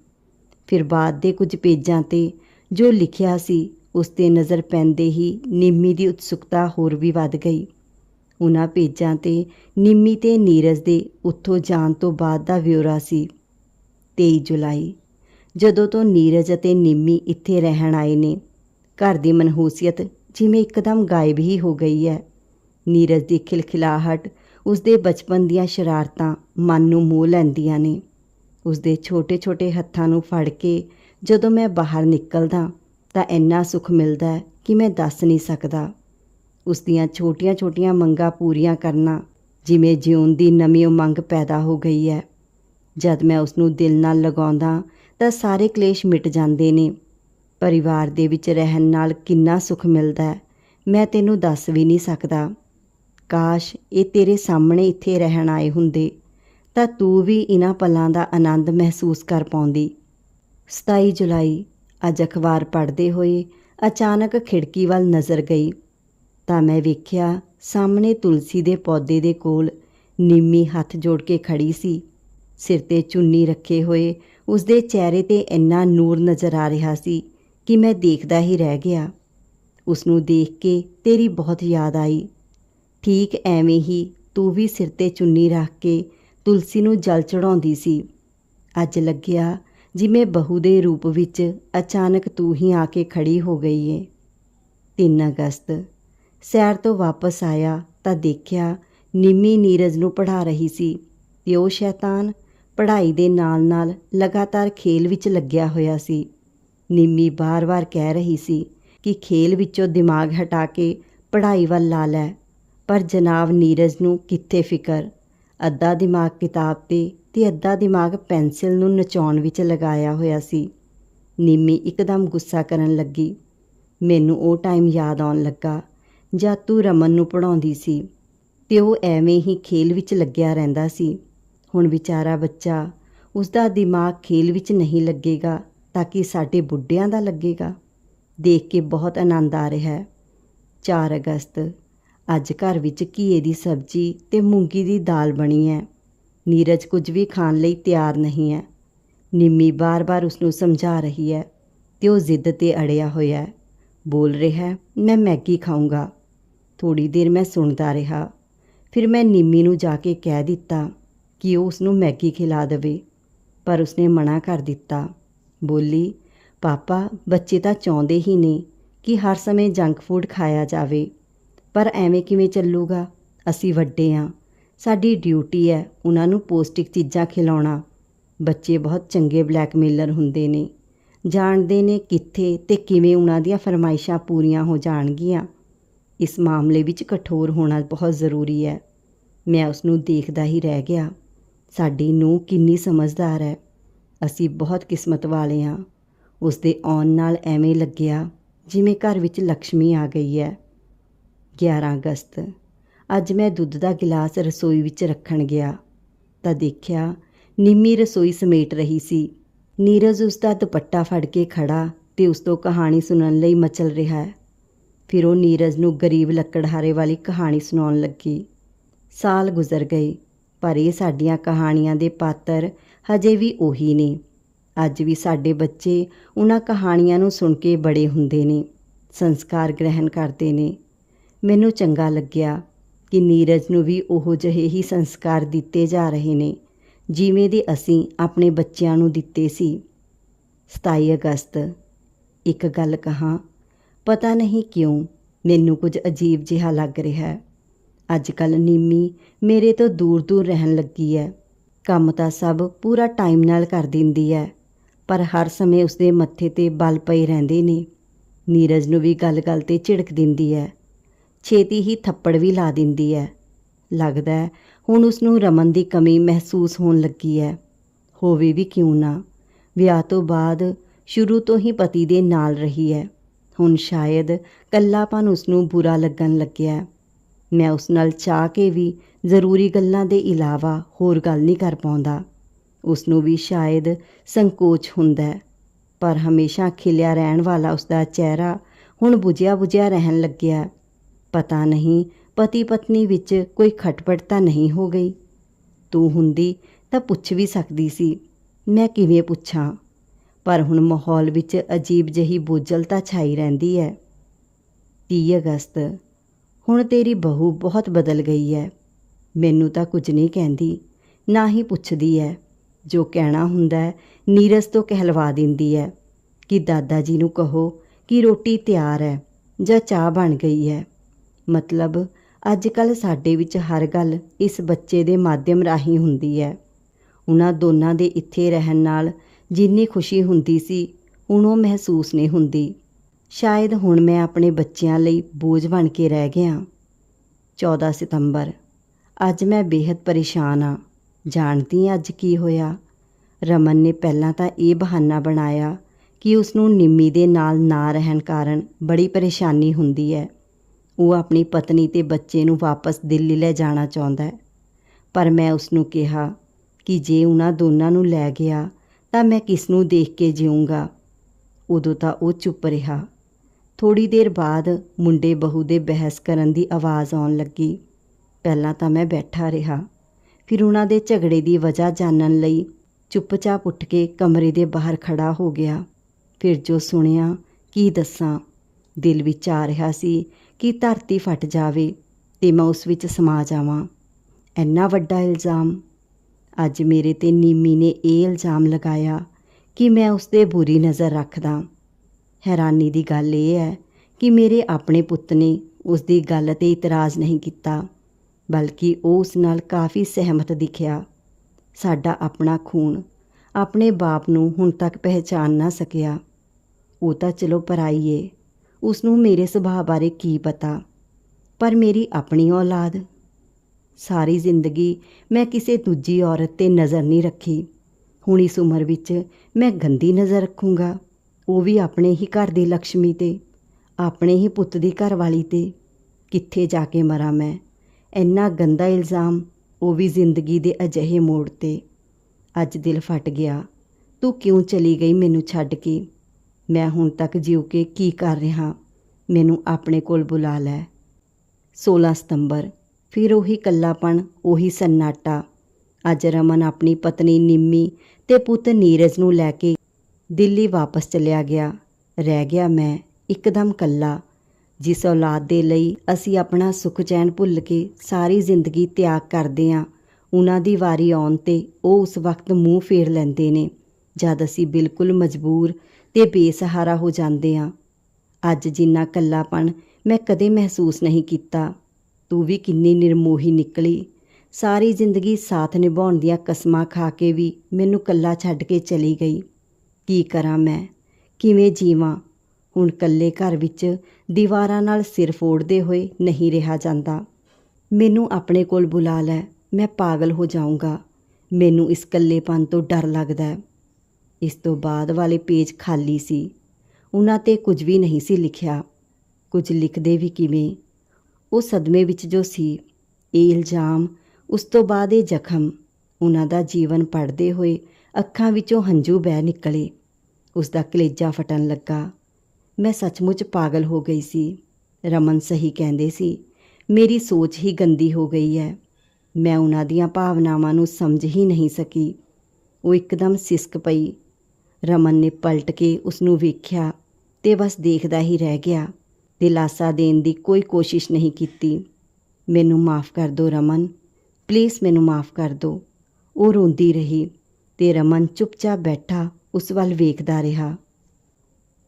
ਫਿਰ ਬਾਅਦ ਦੇ ਕੁਝ ਪੇਜਾਂ ਤੇ ਜੋ ਲਿਖਿਆ ਸੀ, ਉਸ ਤੇ ਨਜ਼ਰ ਪੈਂਦੇ ਹੀ ਨਿੰਮੀ ਦੀ ਉਤਸੁਕਤਾ ਹੋਰ ਵੀ ਵੱਧ ਗਈ। ਉਹਨਾਂ ਪੇਜਾਂ ਤੇ ਨਿੰਮੀ ਤੇ ਨੀਰਜ ਦੇ ਉੱਥੋਂ ਜਾਣ ਤੋਂ ਬਾਅਦ ਦਾ ਵਿਉਰਾ ਸੀ। 23 ਜੁਲਾਈ, ਜਦੋਂ ਤੋਂ ਨੀਰਜ ਅਤੇ ਨਿੰਮੀ ਇੱਥੇ ਰਹਿਣ ਆਏ ਨੇ। ਘਰ ਦੀ ਮਨਹੂਸੀਅਤ ਜਿਵੇਂ ਇੱਕਦਮ ਗਾਇਬ ਹੀ ਹੋ ਗਈ ਹੈ। ਨੀਰਜ ਦੀ ਖਿਲਖਿਲਾਹਟ ਉਸ ਦੇ ਬਚਪਨ ਦੀਆਂ ਸ਼ਰਾਰਤਾਂ ਮਨ ਨੂੰ ਮੋਹ ਲੈਂਦੀਆਂ ਨੇ। ਉਸ ਦੇ ਛੋਟੇ-ਛੋਟੇ ਹੱਥਾਂ ਨੂੰ ਫੜ ਕੇ ਜਦੋਂ ਮੈਂ ਬਾਹਰ ਨਿਕਲਦਾ ਤਾਂ ਇੰਨਾ ਸੁੱਖ ਮਿਲਦਾ ਹੈ ਕਿ ਮੈਂ ਦੱਸ ਨਹੀਂ ਸਕਦਾ। ਉਸ ਦੀਆਂ ਛੋਟੀਆਂ-ਛੋਟੀਆਂ ਮੰਗਾਂ ਪੂਰੀਆਂ ਕਰਨਾ ਜਿਵੇਂ ਜਿਉਣ ਦੀ ਨਵੀਂ ਉਮੰਗ ਪੈਦਾ ਹੋ ਗਈ ਹੈ। ਜਦ ਮੈਂ ਉਸ ਨੂੰ ਦਿਲ ਨਾਲ ਲਗਾਉਂਦਾ ਤਾਂ ਸਾਰੇ ਕਲੇਸ਼ ਮਿਟ ਜਾਂਦੇ ਨੇ। ਪਰਿਵਾਰ ਦੇ ਵਿੱਚ ਰਹਿਣ ਨਾਲ ਕਿੰਨਾ ਸੁੱਖ ਮਿਲਦਾ ਹੈ, ਮੈਂ ਤੈਨੂੰ ਦੱਸ ਵੀ ਨਹੀਂ ਸਕਦਾ। ਕਾਸ਼ ਇਹ ਤੇਰੇ ਸਾਹਮਣੇ ਇੱਥੇ ਰਹਿਣ ਆਏ ਹੁੰਦੇ, ਤਾਂ ਤੂੰ ਵੀ ਇਹਨਾਂ ਪਲਾਂ ਦਾ ਆਨੰਦ ਮਹਿਸੂਸ ਕਰ ਪਾਉਂਦੀ। 27 ਜੁਲਾਈ, ਅੱਜ ਅਖਬਾਰ ਪੜ੍ਹਦੇ ਹੋਏ ਅਚਾਨਕ ਖਿੜਕੀ ਵੱਲ ਨਜ਼ਰ ਗਈ, ਤਾਂ ਮੈਂ ਵੇਖਿਆ ਸਾਹਮਣੇ ਤੁਲਸੀ ਦੇ ਪੌਦੇ ਦੇ ਕੋਲ ਨਿੰਮੀ ਹੱਥ ਜੋੜ ਕੇ ਖੜੀ ਸੀ। ਸਿਰ ਤੇ ਚੁੰਨੀ ਰੱਖੇ ਹੋਏ ਉਸ ਦੇ ਚਿਹਰੇ ਤੇ ਇੰਨਾ ਨੂਰ ਨਜ਼ਰ ਆ ਰਿਹਾ ਸੀ ਕਿ ਮੈਂ ਦੇਖਦਾ ਹੀ ਰਹਿ ਗਿਆ। ਉਸ ਨੂੰ ਦੇਖ ਕੇ ਤੇਰੀ ਬਹੁਤ ਯਾਦ ਆਈ। ਠੀਕ ਐਵੇਂ ਹੀ ਤੂੰ ਵੀ ਸਿਰ ਤੇ ਚੁੰਨੀ ਰੱਖ ਕੇ ਤੁਲਸੀ ਨੂੰ ਜਲ ਚੜਾਉਂਦੀ ਸੀ। ਅੱਜ ਲੱਗਿਆ ਜਿਵੇਂ ਬਹੂ ਦੇ ਰੂਪ ਵਿੱਚ ਅਚਾਨਕ ਤੂੰ ਹੀ ਆ ਕੇ ਖੜੀ ਹੋ ਗਈ ਏ। 3 ਅਗਸਤ, ਸੈਰ ਤੋਂ ਵਾਪਸ ਆਇਆ ਤਾਂ ਦੇਖਿਆ ਨਿੰਮੀ ਨੀਰਜ ਨੂੰ ਪੜ੍ਹਾ ਰਹੀ ਸੀ। ਤੇ ਉਹ ਸ਼ੈਤਾਨ ਪੜ੍ਹਾਈ ਦੇ ਨਾਲ-ਨਾਲ ਲਗਾਤਾਰ ਖੇਲ ਵਿੱਚ ਲੱਗਿਆ ਹੋਇਆ ਸੀ। ਨਿੰਮੀ ਬਾਰ-ਬਾਰ ਕਹਿ ਰਹੀ ਸੀ ਕਿ ਖੇਲ ਵਿੱਚੋਂ ਦਿਮਾਗ ਹਟਾ ਕੇ ਪੜ੍ਹਾਈ ਵੱਲ ਲਾ ਲੈ, ਪਰ ਜਨਾਬ ਨੀਰਜ ਨੂੰ ਕਿੱਥੇ ਫਿਕਰ? ਅੱਧਾ ਦਿਮਾਗ ਕਿਤਾਬ ਤੇ ਤੇ ਅੱਧਾ ਦਿਮਾਗ ਪੈਨਸਿਲ ਨੂੰ ਨਚਾਉਣ ਵਿੱਚ ਲਗਾਇਆ ਹੋਇਆ ਸੀ। ਨਿੰਮੀ ਇੱਕਦਮ ਗੁੱਸਾ ਕਰਨ ਲੱਗੀ। ਮੈਨੂੰ ਉਹ ਟਾਈਮ ਯਾਦ ਆਉਣ ਲੱਗਾ ਜਦ ਤੂੰ ਰਮਨ ਨੂੰ ਪੜਾਉਂਦੀ ਸੀ, ਤੇ ਉਹ ਐਵੇਂ ਹੀ ਖੇਲ ਵਿੱਚ ਲੱਗਿਆ ਰਹਿੰਦਾ ਸੀ। ਹੁਣ ਵਿਚਾਰਾ ਬੱਚਾ ਉਸ ਦਾ ਦਿਮਾਗ ਖੇਲ ਵਿੱਚ ਨਹੀਂ ਲੱਗੇਗਾ ਤਾਂ ਕਿ ਸਾਡੇ ਬੁੱਢਿਆਂ ਦਾ ਲੱਗੇਗਾ। ਦੇਖ ਕੇ ਬਹੁਤ ਆਨੰਦ ਆ ਰਿਹਾ ਹੈ। 4 ਅਗਸਤ, ਅੱਜ ਘਰ ਵਿੱਚ ਘੀਏ ਦੀ ਸਬਜ਼ੀ ਤੇ ਮੂੰਗੀ ਦੀ ਦਾਲ ਬਣੀ ਹੈ। ਨੀਰਜ ਕੁਝ ਵੀ ਖਾਣ ਲਈ ਤਿਆਰ ਨਹੀਂ ਹੈ। ਨਿੰਮੀ ਬਾਰ-ਬਾਰ ਉਸ ਨੂੰ ਸਮਝਾ ਰਹੀ ਹੈ ਤੇ ਉਹ ਜ਼ਿੱਦ ਤੇ ਅੜਿਆ ਹੋਇਆ ਹੈ। ਬੋਲ ਰਿਹਾ ਹੈ, ਮੈਂ ਮੈਗੀ ਖਾਊਂਗਾ। ਥੋੜੀ ਦੇਰ ਮੈਂ ਸੁਣਦਾ ਰਿਹਾ। ਫਿਰ ਮੈਂ ਨਿੰਮੀ ਨੂੰ ਜਾ ਕੇ ਕਹਿ ਦਿੱਤਾ ਕਿ ਉਹ ਉਸ ਨੂੰ ਮੈਗੀ ਖਿਲਾ ਦੇਵੇ। ਪਰ ਉਸਨੇ ਮਨਾ ਕਰ ਦਿੱਤਾ। ਬੋਲੀ, ਪਾਪਾ, ਬੱਚੇ ਤਾਂ ਚਾਹੁੰਦੇ ਹੀ ਨੇ ਕਿ ਹਰ ਸਮੇਂ ਜੰਕ ਫੂਡ ਖਾਇਆ ਜਾਵੇ। ਪਰ ਐਵੇਂ ਕਿਵੇਂ ਚੱਲੂਗਾ? ਅਸੀਂ ਵੱਡੇ ਆ। ਸਾਡੀ ਡਿਊਟੀ ਹੈ ਉਹਨਾਂ ਨੂੰ ਪੌਸ਼ਟਿਕ ਚੀਜ਼ਾਂ ਖਿਲਾਉਣਾ। ਬੱਚੇ ਬਹੁਤ ਚੰਗੇ ਬਲੈਕਮੇਲਰ ਹੁੰਦੇ ਨੇ। ਜਾਣਦੇ ਨੇ ਕਿੱਥੇ ਤੇ ਕਿਵੇਂ ਉਹਨਾਂ ਦੀਆਂ ਫਰਮਾਇਸ਼ਾਂ ਪੂਰੀਆਂ ਹੋ ਜਾਣਗੀਆਂ। ਇਸ ਮਾਮਲੇ ਵਿੱਚ ਕਠੋਰ ਹੋਣਾ ਬਹੁਤ ਜ਼ਰੂਰੀ ਹੈ। ਮੈਂ ਉਸ ਨੂੰ ਦੇਖਦਾ ਹੀ ਰਹਿ ਗਿਆ। ਸਾਡੀ ਨੂੰ ਕਿੰਨੀ ਸਮਝਦਾਰ ਹੈ। ਅਸੀਂ ਬਹੁਤ ਕਿਸਮਤ ਵਾਲੇ ਹਾਂ। ਉਸ ਦੇ ਆਉਣ ਨਾਲ ਐਵੇਂ ਲੱਗਿਆ ਜਿਵੇਂ ਘਰ ਵਿੱਚ ਲక్ష్ਮੀ ਆ ਗਈ ਹੈ। 11 ਅਗਸਤ, ਅੱਜ ਮੈਂ ਦੁੱਧ ਦਾ ਗਿਲਾਸ ਰਸੋਈ ਵਿੱਚ ਰੱਖਣ ਗਿਆ ਤਾਂ ਦੇਖਿਆ ਨਿੰਮੀ ਰਸੋਈ ਸਮੇਟ ਰਹੀ ਸੀ। ਨੀਰਜ ਉਸ ਦਾ ਦੁਪੱਟਾ ਫੜ ਕੇ ਖੜਾ ਤੇ ਉਸ ਤੋਂ ਕਹਾਣੀ ਸੁਣਨ ਲਈ ਮਚਲ ਰਿਹਾ ਹੈ। ਫਿਰ ਉਹ ਨੀਰਜ ਨੂੰ ਗਰੀਬ ਲੱਕੜਹਾਰੇ ਵਾਲੀ ਕਹਾਣੀ ਸੁਣਾਉਣ ਲੱਗੀ। ਸਾਲ ਗੁਜ਼ਰ ਗਏ। ਪਰ ਇਹ ਸਾਡੀਆਂ ਕਹਾਣੀਆਂ ਦੇ ਪਾਤਰ ਹਜੇ ਵੀ ਉਹੀ ਨੇ। ਅੱਜ ਵੀ ਸਾਡੇ ਬੱਚੇ ਉਹਨਾਂ ਕਹਾਣੀਆਂ ਨੂੰ ਸੁਣ ਕੇ ਬੜੇ ਹੁੰਦੇ ਨੇ, ਸੰਸਕਾਰ ਗ੍ਰਹਿਣ ਕਰਦੇ ਨੇ। ਮੈਨੂੰ ਚੰਗਾ ਲੱਗਿਆ ਕਿ ਨੀਰਜ ਨੂੰ ਵੀ ਉਹੋ ਜਿਹੇ ਹੀ ਸੰਸਕਾਰ ਦਿੱਤੇ ਜਾ ਰਹੇ ਨੇ, ਜਿਵੇਂ ਦੇ ਅਸੀਂ ਆਪਣੇ ਬੱਚਿਆਂ ਨੂੰ ਦਿੱਤੇ ਸੀ। 27 ਅਗਸਤ, ਇੱਕ ਗੱਲ ਕਹਾਂ, ਪਤਾ ਨਹੀਂ ਕਿਉਂ ਮੈਨੂੰ ਕੁਝ ਅਜੀਬ ਜਿਹਾ ਲੱਗ ਰਿਹਾ। ਹੈ ਅੱਜ ਕੱਲ ਨੀਮੀ ਮੇਰੇ ਤੋਂ ਦੂਰ ਦੂਰ ਰਹਿਣ ਲੱਗੀ ਹੈ ਕੰਮ ਤਾਂ ਸਭ ਪੂਰਾ ਟਾਈਮ ਨਾਲ ਕਰ ਦਿੰਦੀ ਹੈ ਪਰ ਹਰ ਸਮੇਂ ਉਸਦੇ ਮੱਥੇ ਤੇ ਬਲ ਪਏ ਰਹਿੰਦੇ ਨੇ। ਨੀਰਜ ਨੂੰ ਵੀ ਗੱਲ-ਗੱਲ ਤੇ ਝਿੜਕ ਦਿੰਦੀ ਹੈ ਛੇਤੀ ਹੀ ਥੱਪੜ ਵੀ ਲਾ ਦਿੰਦੀ ਹੈ ਲੱਗਦਾ ਹੁਣ ਉਸ ਨੂੰ ਰਮਨ ਦੀ ਕਮੀ ਮਹਿਸੂਸ ਹੋਣ ਲੱਗੀ ਹੈ ਹੋਵੇ ਵੀ ਕਿਉਂ ਨਾ, ਵਿਆਹ ਤੋਂ ਬਾਅਦ ਸ਼ੁਰੂ ਤੋਂ ਹੀ ਪਤੀ ਦੇ ਨਾਲ ਰਹੀ ਹੈ ਹੁਣ ਸ਼ਾਇਦ ਕੱਲਾਪਨ ਉਸ ਨੂੰ ਬੁਰਾ ਲੱਗਣ ਲੱਗਿਆ। ਮੈਂ ਉਸ ਨਾਲ ਚਾਹ ਕੇ ਵੀ ਜ਼ਰੂਰੀ ਗੱਲਾਂ ਦੇ ਇਲਾਵਾ ਹੋਰ ਗੱਲ ਨਹੀਂ ਕਰ ਪਾਉਂਦਾ। ਉਸ ਨੂੰ ਵੀ ਸ਼ਾਇਦ ਸੰਕੋਚ ਹੁੰਦਾ ਪਰ ਹਮੇਸ਼ਾ ਖਿਲਿਆ ਰਹਿਣ ਵਾਲਾ ਉਸ ਦਾ ਚਿਹਰਾ ਹੁਣ ਬੁਝਿਆ ਬੁਝਿਆ ਰਹਿਣ ਲੱਗਿਆ ਪਤਾ ਨਹੀਂ, ਪਤੀ ਪਤਨੀ ਵਿੱਚ ਕੋਈ ਖਟਪਟ ਤਾਂ ਨਹੀਂ ਹੋ ਗਈ। ਤੂੰ ਹੁੰਦੀ ਤਾਂ ਪੁੱਛ ਵੀ ਸਕਦੀ ਸੀ, ਮੈਂ ਕਿਵੇਂ ਪੁੱਛਾਂ? ਪਰ ਹੁਣ ਮਾਹੌਲ ਵਿੱਚ ਅਜੀਬ ਜਿਹੀ ਬੋਝਲਤਾ ਛਾਈ ਰਹਿੰਦੀ ਹੈ। 30 ਅਗਸਤ ਹੁਣ ਤੇਰੀ ਬਹੂ ਬਹੁਤ ਬਦਲ ਗਈ ਹੈ ਮੈਨੂੰ ਤਾਂ ਕੁਝ ਨਹੀਂ ਕਹਿੰਦੀ, ਨਾ ਹੀ ਪੁੱਛਦੀ ਹੈ ਜੋ ਕਹਿਣਾ ਹੁੰਦਾ ਹੈ ਨੀਰਜ ਤੋਂ ਕਹਿਲਵਾ ਦਿੰਦੀ ਹੈ ਕਿ ਦਾਦਾ ਜੀ ਨੂੰ ਕਹੋ ਕਿ ਰੋਟੀ ਤਿਆਰ ਹੈ ਜਾਂ ਚਾਹ ਬਣ ਗਈ ਹੈ ਮਤਲਬ ਅੱਜ ਕੱਲ ਸਾਡੇ ਵਿੱਚ ਹਰ ਗੱਲ ਇਸ ਬੱਚੇ ਦੇ ਮਾਧਿਅਮ ਰਾਹੀਂ ਹੁੰਦੀ ਹੈ ਉਹਨਾਂ ਦੋਨਾਂ ਦੇ ਇੱਥੇ ਰਹਿਣ ਨਾਲ ਜਿੰਨੀ ਖੁਸ਼ੀ ਹੁੰਦੀ ਸੀ, ਹੁਣ ਉਹ ਮਹਿਸੂਸ ਨਹੀਂ ਹੁੰਦੀ। ਸ਼ਾਇਦ ਹੁਣ ਮੈਂ ਆਪਣੇ ਬੱਚਿਆਂ ਲਈ ਬੋਝ ਬਣ ਕੇ ਰਹਿ ਗਿਆ। 14 ਸਤੰਬਰ। ਅੱਜ ਮੈਂ ਬੇहद ਪਰੇਸ਼ਾਨ ਆ। ਜਾਣਦੀ ਹਾਂ ਅੱਜ ਕੀ ਹੋਇਆ। ਰਮਨ ਨੇ ਪਹਿਲਾਂ ਤਾਂ ਇਹ ਬਹਾਨਾ ਬਣਾਇਆ ਕਿ ਉਸ ਨੂੰ ਨਿੰਮੀ ਦੇ ਨਾਲ ਨਾ ਰਹਿਣ ਕਾਰਨ ਬੜੀ ਪਰੇਸ਼ਾਨੀ ਹੁੰਦੀ ਹੈ। ਉਹ ਆਪਣੀ ਪਤਨੀ ਤੇ ਬੱਚੇ ਨੂੰ ਵਾਪਸ ਦਿੱਲੀ ਲੈ ਜਾਣਾ ਚਾਹੁੰਦਾ ਹੈ। ਪਰ ਮੈਂ ਉਸ ਨੂੰ ਕਿਹਾ ਕਿ ਜੇ ਉਹਨਾਂ ਦੋਨਾਂ ਨੂੰ ਲੈ ਗਿਆ ਤਾਂ ਮੈਂ ਕਿਸ ਨੂੰ ਦੇਖ ਕੇ ਜੀਊਂਗਾ। ਉਦੋਂ ਤਾਂ ਉਹ ਚੁੱਪ ਰਿਹਾ। ਥੋੜੀ ਦੇਰ ਬਾਅਦ ਮੁੰਡੇ ਬਹੂ ਦੇ ਬਹਿਸ ਕਰਨ ਦੀ ਆਵਾਜ਼ ਆਉਣ ਲੱਗੀ। ਪਹਿਲਾਂ ਤਾਂ ਮੈਂ ਬੈਠਾ ਰਿਹਾ। ਫਿਰ ਉਹਨਾਂ ਦੇ ਝਗੜੇ ਦੀ ਵਜ੍ਹਾ ਜਾਣਨ ਲਈ ਚੁੱਪਚਾਪ ਉੱਠ ਕੇ ਕਮਰੇ ਦੇ ਬਾਹਰ ਖੜਾ ਹੋ ਗਿਆ। ਫਿਰ ਜੋ ਸੁਣਿਆ, ਕੀ ਦੱਸਾਂ? ਦਿਲ ਵਿੱਚ ਆ ਰਿਹਾ ਸੀ ਕਿ ਧਰਤੀ ਫਟ ਜਾਵੇ ਤੇ ਮੈਂ ਉਸ ਵਿੱਚ ਸਮਾ ਜਾਵਾਂ। ਇੰਨਾ ਵੱਡਾ ਇਲਜ਼ਾਮ। ਅੱਜ ਮੇਰੇ ਤੇ ਨੀਮੀ ਨੇ ਇਹ ਇਲਜ਼ਾਮ ਲਗਾਇਆ ਕਿ ਮੈਂ ਉਸ ਤੇ ਬੁਰੀ ਨਜ਼ਰ ਰੱਖਦਾ। ਹੈਰਾਨੀ ਦੀ ਗੱਲ ਇਹ ਹੈ ਕਿ ਮੇਰੇ ਆਪਣੇ ਪੁੱਤ ਨੇ ਉਸ ਦੀ ਗੱਲ ਤੇ ਇਤਰਾਜ਼ ਨਹੀਂ ਕੀਤਾ, ਬਲਕਿ ਉਹ ਉਸ ਨਾਲ ਕਾਫੀ ਸਹਿਮਤ ਦਿਖਿਆ। ਸਾਡਾ ਆਪਣਾ ਖੂਨ ਆਪਣੇ ਬਾਪ ਨੂੰ ਹੁਣ ਤੱਕ ਪਹਿਚਾਨ ਨਾ ਸਕਿਆ। ਉਹ ਤਾਂ ਚਲੋ ਪਰਾਈ ਏ ਉਸ ਨੂੰ ਮੇਰੇ ਸੁਭਾਅ ਬਾਰੇ ਕੀ ਪਤਾ? ਪਰ ਮੇਰੀ ਆਪਣੀ ਔਲਾਦ? ਸਾਰੀ ਜ਼ਿੰਦਗੀ ਮੈਂ ਕਿਸੇ ਦੂਜੀ ਔਰਤ ਤੇ ਨਜ਼ਰ ਨਹੀਂ ਰੱਖੀ। ਹੁਣ ਇਸ ਉਮਰ ਵਿੱਚ ਮੈਂ ਗੰਦੀ ਨਜ਼ਰ ਰੱਖੂੰਗਾ। ਉਹ ਵੀ ਆਪਣੇ ਹੀ ਘਰ ਦੀ ਲక్ష్ਮੀ ਤੇ, ਆਪਣੇ ਹੀ ਪੁੱਤ ਦੀ ਘਰਵਾਲੀ ਤੇ। ਕਿੱਥੇ ਜਾ ਕੇ ਮਰਾਂ ਮੈਂ? ਇੰਨਾ ਗੰਦਾ ਇਲਜ਼ਾਮ, ਉਹ ਵੀ ਜ਼ਿੰਦਗੀ ਦੇ ਅਜਿਹੇ ਮੋੜ ਤੇ। ਅੱਜ ਦਿਲ ਫਟ ਗਿਆ। ਤੂੰ ਕਿਉਂ ਚਲੀ ਗਈ ਮੈਨੂੰ ਛੱਡ ਕੇ? ਮੈਂ ਹੁਣ ਤੱਕ ਜਿਉ ਕੇ ਕੀ ਕਰ ਰਿਹਾ? ਮੈਨੂੰ ਆਪਣੇ ਕੋਲ ਬੁਲਾ ਲੈ। 16 ਸਤੰਬਰ, ਫਿਰ ਉਹੀ ਕੱਲਾਪਣ, ਉਹੀ ਸੰਨਾਟਾ। ਅੱਜ ਰਮਨ ਆਪਣੀ ਪਤਨੀ ਨਿੰਮੀ ਤੇ ਪੁੱਤ ਨੀਰਜ ਨੂੰ ਲੈ ਕੇ ਦਿੱਲੀ ਵਾਪਸ ਚਲਿਆ ਗਿਆ। ਰਹਿ ਗਿਆ ਮੈਂ ਇੱਕਦਮ ਕੱਲਾ ਜਿਸ ਔਲਾਦ ਦੇ ਲਈ ਅਸੀਂ ਆਪਣਾ ਸੁੱਖ ਚੈਨ ਭੁੱਲ ਕੇ ਸਾਰੀ ਜ਼ਿੰਦਗੀ ਤਿਆਗ ਕਰਦੇ ਹਾਂ ਉਹਨਾਂ ਦੀ ਵਾਰੀ ਆਉਣ ਤੇ ਉਹ ਉਸ ਵਕਤ ਮੂੰਹ ਫੇਰ ਲੈਂਦੇ ਨੇ, ਜਦ ਅਸੀਂ ਬਿਲਕੁਲ ਮਜਬੂਰ ਤੇ ਬੇਸਹਾਰਾ ਹੋ ਜਾਂਦੇ ਹਾਂ ਅੱਜ ਜਿੰਨਾ ਕੱਲਾਪਣ ਮੈਂ ਕਦੇ ਮਹਿਸੂਸ ਨਹੀਂ ਕੀਤਾ। ਤੂੰ ਵੀ ਕਿੰਨੀ ਨਿਰਮੋਹੀ ਨਿਕਲੀ। ਸਾਰੀ ਜ਼ਿੰਦਗੀ ਸਾਥ ਨਿਭਾਉਣ ਦੀਆਂ ਕਸਮਾਂ ਖਾ ਕੇ ਵੀ ਮੈਨੂੰ ਕੱਲਾ ਛੱਡ ਕੇ ਚਲੀ ਗਈ। ਕੀ ਕਰਾਂ ਮੈਂ? ਕਿਵੇਂ ਜੀਵਾਂ? ਹੁਣ ਇਕੱਲੇ ਘਰ ਵਿੱਚ ਦੀਵਾਰਾਂ ਨਾਲ ਸਿਰ ਫੋੜਦੇ ਹੋਏ ਨਹੀਂ ਰਿਹਾ ਜਾਂਦਾ। ਮੈਨੂੰ ਆਪਣੇ ਕੋਲ ਬੁਲਾ ਲੈ, ਮੈਂ ਪਾਗਲ ਹੋ ਜਾਊਂਗਾ। ਮੈਨੂੰ ਇਸ ਕੱਲੇਪਨ ਤੋਂ ਡਰ ਲੱਗਦਾ ਹੈ। ਇਸ ਤੋਂ ਬਾਅਦ ਵਾਲੇ ਪੇਜ ਖਾਲੀ ਸੀ। ਉਹਨਾਂ ਤੇ ਕੁਝ ਵੀ ਨਹੀਂ ਸੀ ਲਿਖਿਆ। ਕੁਝ ਲਿਖਦੇ ਵੀ ਕਿਵੇਂ? ਉਹ ਸਦਮੇ ਵਿੱਚ ਜੋ ਸੀ, ਇਹ ਇਲਜ਼ਾਮ, ਉਸ ਤੋਂ ਬਾਅਦ ਇਹ ਜ਼ਖਮ। ਉਹਨਾਂ ਦਾ ਜੀਵਨ ਪੜਦੇ ਹੋਏ ਅੱਖਾਂ ਵਿੱਚੋਂ ਹੰਝੂ ਬਹਿ ਨਿਕਲੇ। ਉਸ ਦਾ ਕਲੇਜਾ ਫਟਣ ਲੱਗਾ। ਮੈਂ ਸੱਚਮੁੱਚ ਪਾਗਲ ਹੋ ਗਈ ਸੀ। ਰਮਨ ਸਹੀ ਕਹਿੰਦੇ ਸੀ, ਮੇਰੀ ਸੋਚ ਹੀ ਗੰਦੀ ਹੋ ਗਈ ਹੈ। ਮੈਂ ਉਹਨਾਂ ਦੀਆਂ ਭਾਵਨਾਵਾਂ ਨੂੰ ਸਮਝ ਹੀ ਨਹੀਂ ਸਕੀ। ਉਹ ਇੱਕਦਮ ਸਿਸਕ ਪਈ। ਰਮਨ ਨੇ ਪਲਟ ਕੇ ਉਸ ਨੂੰ ਵੇਖਿਆ ਤੇ ਬਸ ਦੇਖਦਾ ਹੀ ਰਹਿ ਗਿਆ। ਦਿਲਾਸਾ ਦੇਣ ਦੀ ਕੋਈ ਕੋਸ਼ਿਸ਼ ਨਹੀਂ ਕੀਤੀ। ਮੈਨੂੰ ਮਾਫ ਕਰ ਦਿਓ ਰਮਨ। ਪਲੀਜ਼ ਮੈਨੂੰ ਮਾਫ ਕਰ ਦਿਓ ਉਹ ਰੋਂਦੀ ਰਹੀ ਤੇ ਰਮਨ ਚੁੱਪਚਾਪ ਬੈਠਾ ਉਸ ਵੱਲ ਵੇਖਦਾ ਰਿਹਾ।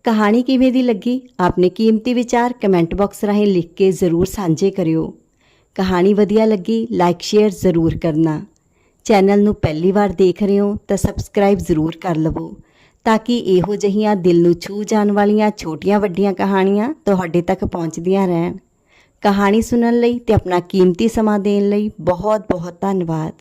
ਕਹਾਣੀ ਕਿਵੇਂ ਦੀ ਲੱਗੀ? ਆਪਣੇ ਕੀਮਤੀ ਵਿਚਾਰ ਕਮੈਂਟ ਬਾਕਸ ਰਾਹੀਂ ਲਿਖ ਕੇ ਜ਼ਰੂਰ ਸਾਂਝੇ ਕਰਿਓ। ਕਹਾਣੀ ਵਧੀਆ ਲੱਗੀ ਲਾਈਕ ਸ਼ੇਅਰ ਜ਼ਰੂਰ ਕਰਨਾ। ਚੈਨਲ ਨੂੰ ਪਹਿਲੀ ਵਾਰ ਦੇਖ ਰਹੇ ਹੋ ਤਾਂ ਸਬਸਕ੍ਰਾਈਬ ਜ਼ਰੂਰ ਕਰ ਲਵੋ ਤਾਂ ਕਿ ਇਹੋ ਜਿਹੀਆਂ ਦਿਲ ਨੂੰ ਛੂ ਜਾਣ ਵਾਲੀਆਂ ਛੋਟੀਆਂ ਵੱਡੀਆਂ ਕਹਾਣੀਆਂ ਤੁਹਾਡੇ ਤੱਕ ਪਹੁੰਚਦੀਆਂ ਰਹਿਣ। ਕਹਾਣੀ ਸੁਣਨ ਲਈ ਤੇ ਆਪਣਾ ਕੀਮਤੀ ਸਮਾਂ ਦੇਣ ਲਈ ਬਹੁਤ ਬਹੁਤ ਧੰਨਵਾਦ।